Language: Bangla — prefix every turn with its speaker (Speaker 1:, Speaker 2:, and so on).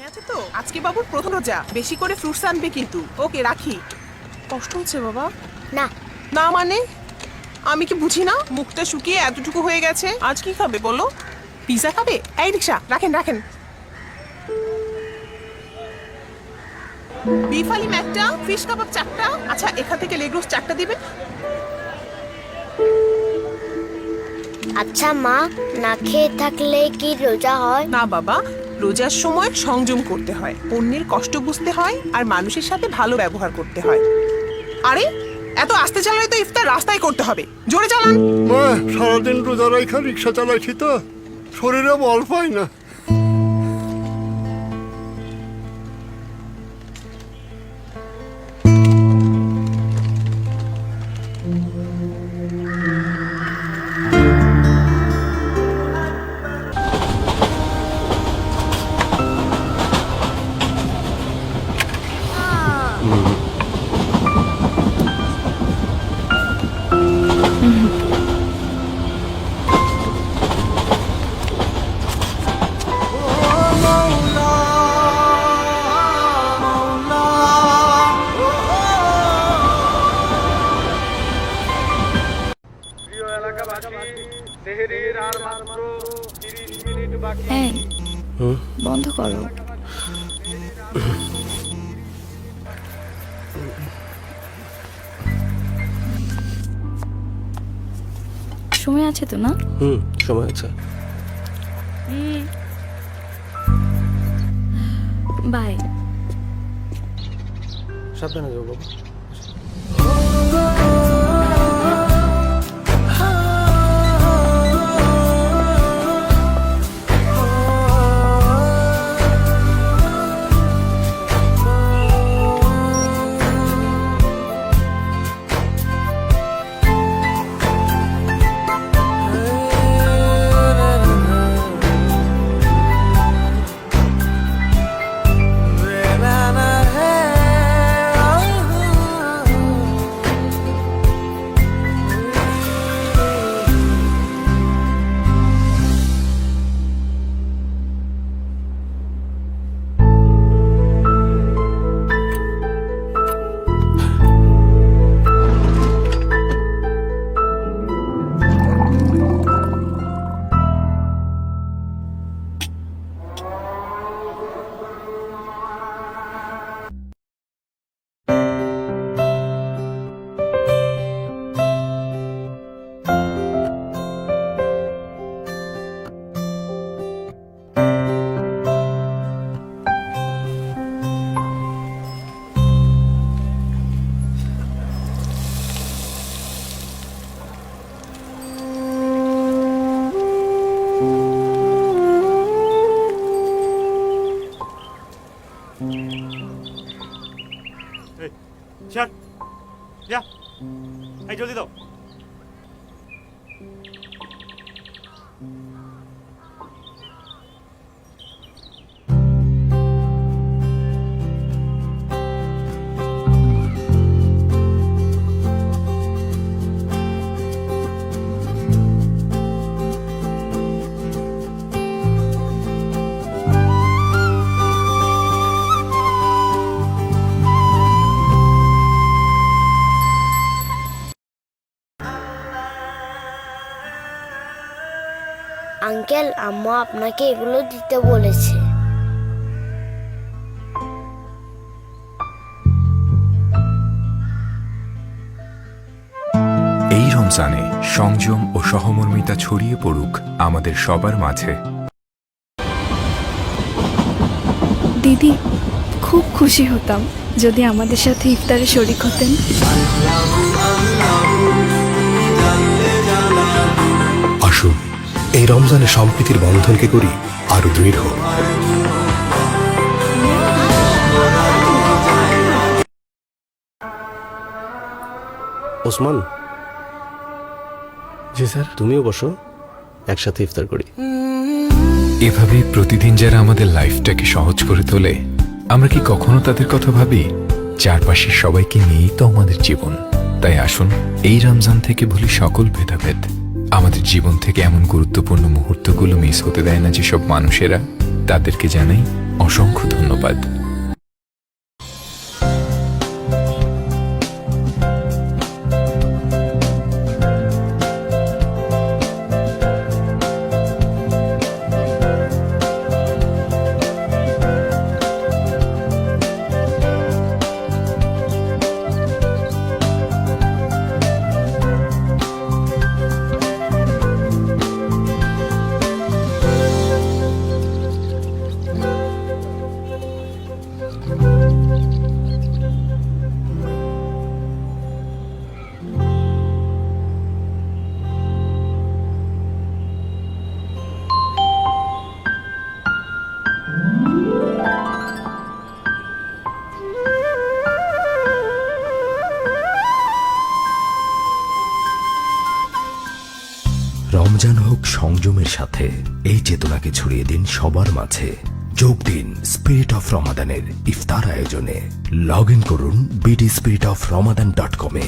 Speaker 1: মনে আছে তো? আজকে বাবুর প্রথম রোজা। বেশি করে ফ্রুটস আনবে কিন্তু। ওকে রাখি। কষ্ট হচ্ছে বাবা।
Speaker 2: না।
Speaker 1: না মানে? আমি কি বুঝি না? মুখটা শুকিয়ে এতটুকু হয়ে গেছে। আজ কি খাবে বলো? পিজা খাবে? এই রিক্সা রাখেন রাখেন। বিফ আলিম একটা ফিশ কাবাব চারটা। আচ্ছা এখান থেকে লেগ রোস্ট চারটা দিবেন?
Speaker 2: আচ্ছা মা না খেয়ে থাকলে কি রোজা হয়?
Speaker 1: না বাবা রোজার সময় সংযম করতে হয় অন্যের কষ্ট বুঝতে হয় আর মানুষের সাথে ভালো ব্যবহার করতে হয়। আরে, এত আস্তে চালালে তো ইফতার রাস্তায় করতে হবে। জোরে চালান।
Speaker 3: সারাদিন রোজা রাখা রিক্সা চালাইছি তো। শরীরে বল পাই না।
Speaker 4: এই বন্ধ করো। সময় আছে তো না?
Speaker 5: হুম সময় আছে।
Speaker 4: বাই।
Speaker 5: সাবধানে যাও বাবা।
Speaker 6: এই জলদি দাও।
Speaker 2: আঙ্কেল আম্মা আপনাকে এগুলো দিতে বলেছে।
Speaker 7: এই রমজানে সংযম ও সহমর্মিতা ছড়িয়ে পড়ুক আমাদের সবার মাঝে।
Speaker 4: দিদি খুব খুশি হতাম যদি আমাদের সাথে ইফতারে শরিক হতেন।
Speaker 8: আসুন এই রমজানে সম্প্রীতির বন্ধনকে করি আরও দৃঢ়।
Speaker 5: ওসমান।
Speaker 3: জি স্যার।
Speaker 5: তুমিও বসো একসাথে ইফতার করি।
Speaker 7: এভাবে প্রতিদিন যারা আমাদের লাইফটাকে সহজ করে তোলে আমরা কি কখনো তাদের কথা ভাবি? চারপাশের সবাইকে নিয়েই তো আমাদের জীবন। তাই আসুন এই রমজান থেকে ভুলি সকল ভেদাভেদ। আমাদের জীবন থেকে এমন গুরুত্বপূর্ণ মুহূর্তগুলো মিস হতে দেয় না যেসব মানুষেরা তাদেরকে জানাই অসংখ্য ধন্যবাদ।
Speaker 8: রমজান হোক সংযমের সাথে, এই চেতনাকে ছড়িয়ে দিন সবার মাঝে। যোগ দিন স্পিরিট অফ রমাদানের ইফতার আয়োজনে। লগ ইন করুন BD spirit of Ramadan dot কমে